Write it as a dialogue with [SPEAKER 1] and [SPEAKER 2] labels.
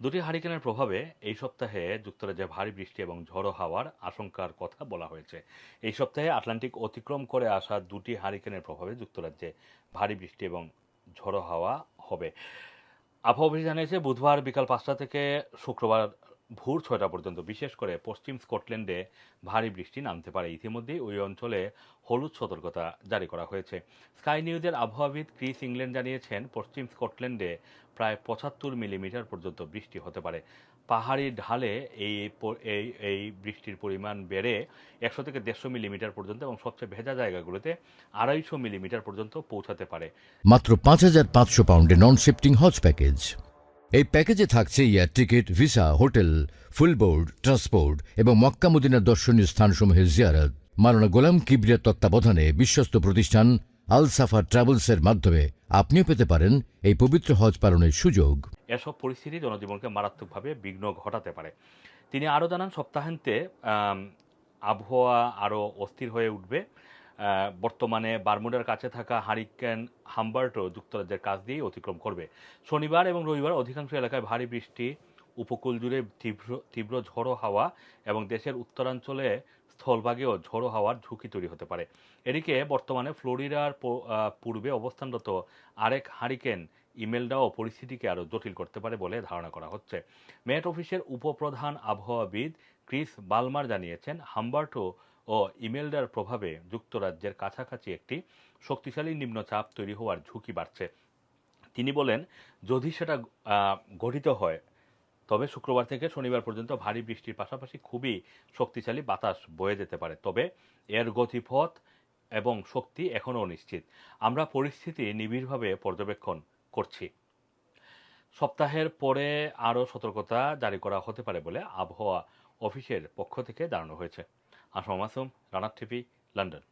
[SPEAKER 1] দুটি হারিকেনের প্রভাবে এই সপ্তাহে যুক্তরাজ্যে ভারী বৃষ্টি এবং ঝড়ো হাওয়ার আশঙ্কার কথা বলা হয়েছে। এই সপ্তাহে আটলান্টিক অতিক্রম করে আসা দুটি হারিকেনের প্রভাবে যুক্তরাজ্যে ভারী বৃষ্টি এবং ঝড়ো হাওয়া হবে। আবহাওয়া অফিস জানিয়েছে, বুধবার বিকাল পাঁচটা থেকে শুক্রবার ভোর ছয়টা পর্যন্ত, বিশেষ করে পশ্চিম স্কটল্যান্ডে ভারী বৃষ্টি নামতে পারে। ইতিমধ্যেই ওই অঞ্চলে হলুদ সতর্কতা জারি করা হয়েছে। স্কাই নিউজের আবহাওয়াবিদ ক্রিস ইংল্যান্ড জানিয়েছেন, পশ্চিম স্কটল্যান্ডে প্রায় পঁচাত্তর মিলিমিটার পর্যন্ত বৃষ্টি হতে পারে। পাহাড়ি ঢালে এই এই এই বৃষ্টির পরিমাণ বেড়ে একশো থেকে দেড়শো মিলিমিটার পর্যন্ত এবং সবচেয়ে ভেজা জায়গাগুলোতে আড়াইশো মিলিমিটার পর্যন্ত পৌঁছাতে পারে।
[SPEAKER 2] মাত্র পাঁচ হাজার পাঁচশো পাউন্ডে নন শিফটিং হজ প্যাকেজ এই প্যাকেজে থাকছে air ticket, visa, hotel full board transport এবং মক্কা মদিনার দর্শনীয় স্থানসমূহের জিয়ারত। মারানা গোলাম কিবরিয়ার তত্ত্বাবধানে বিশ্বস্ত প্রতিষ্ঠান আল সাফা ট্রাভেলসের মাধ্যমে আপনিও পেতে পারেন এই পবিত্র হজ পালনের সুযোগ।
[SPEAKER 1] এসব পরিস্থিতি জনজীবনকে মারাত্মকভাবে বিঘ্ন ঘটাতে পারে। তিনি আরও জানান, সপ্তাহান্তে আবহাওয়া আরও অস্থির হয়ে উঠবে। বর্তমানে বারমুডার কাছে থাকা হারিকেন হাম্বার্টো যুক্তরাজ্যের কাছ দিয়েই অতিক্রম করবে। শনিবার এবং রবিবার অধিকাংশ এলাকায় ভারী বৃষ্টি, উপকূল জুড়ে তীব্র তীব্র ঝড়ো হাওয়া এবং দেশের উত্তরাঞ্চলে স্থলভাগেও ঝড়ো হাওয়ার ঝুঁকি তৈরি হতে পারে। এদিকে বর্তমানে ফ্লোরিডার পূর্বে অবস্থানরত আরেক হারিকেন ইমেলডাও পরিস্থিতিকে আরও জটিল করতে পারে বলে ধারণা করা হচ্ছে। মেট অফিসের উপপ্রধান আবহাওয়াবিদ ক্রিস বালমার জানিয়েছেন, হাম্বার্টো ও ইমেলডার প্রভাবে যুক্তরাজ্যের কাছাকাছি একটি শক্তিশালী নিম্নচাপ তৈরি হওয়ার ঝুঁকি বাড়ছে। তিনি বলেন, যদি সেটা গঠিত হয়, তবে শুক্রবার থেকে শনিবার পর্যন্ত ভারী বৃষ্টির পাশাপাশি খুবই শক্তিশালী বাতাস বয়ে যেতে পারে। তবে এর গতিপথ এবং শক্তি এখনও অনিশ্চিত আমরা পরিস্থিতি নিবিড়ভাবে পর্যবেক্ষণ করছি। সপ্তাহের পরে আরও সতর্কতা জারি করা হতে পারে বলে আবহাওয়া অফিসের পক্ষ থেকে জানানো হয়েছে। আসম মাসুম রানার টিভি লন্ডন।